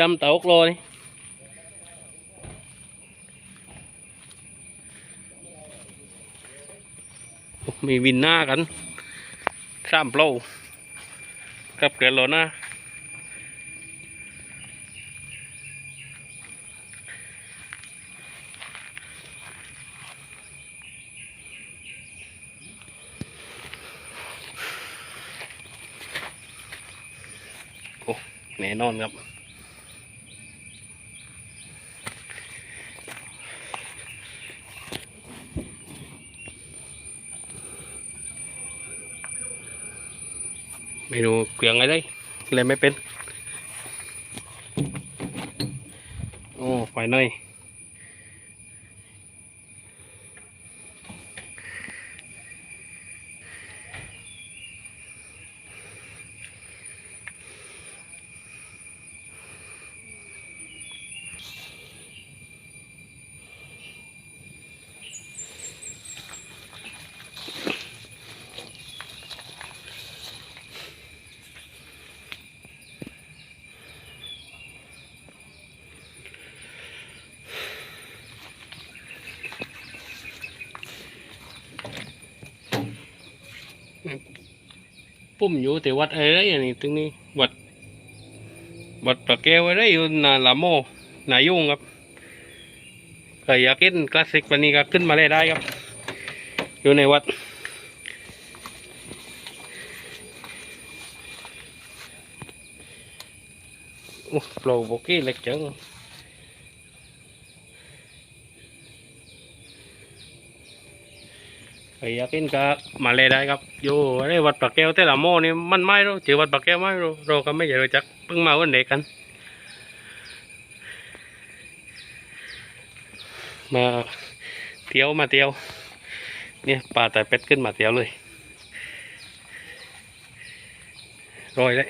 ดำเต่าอกโลนี่มีวินหน้ากันสามเปล่ากับเกลือโลนะโอ้แน่นอนครับ ไม่รู้เกลียงอะไรเลยไม่เป็น โอ้ไฟหน่อย ปุ่มอยู่แต่วัดอะไรอย่างนี้ตรงนี้วัดวัดประแก้วอะไรอยู่นาลาโมนายุ่งครับใครอยากกินคลาสสิกวันนี้ก็ขึ้นมาเลยได้ครับ อยู่ในวัดโอ้โปรโบกี้เล็กจังใคร อยากกินก็มาเลยได้ครับ อยู่อะไรวัดปากแก้วแต่ละโมนี่มันไม่รู้จือวัดปากแก้วไม่รู้เราก็ไม่รู้จักเพิ่งมาวันเด็กกัน มาเที่ยวมาเที่ยวเนี่ยปลาแต่เป็ดขึ้นมาเที่ยวเลยรอยเลย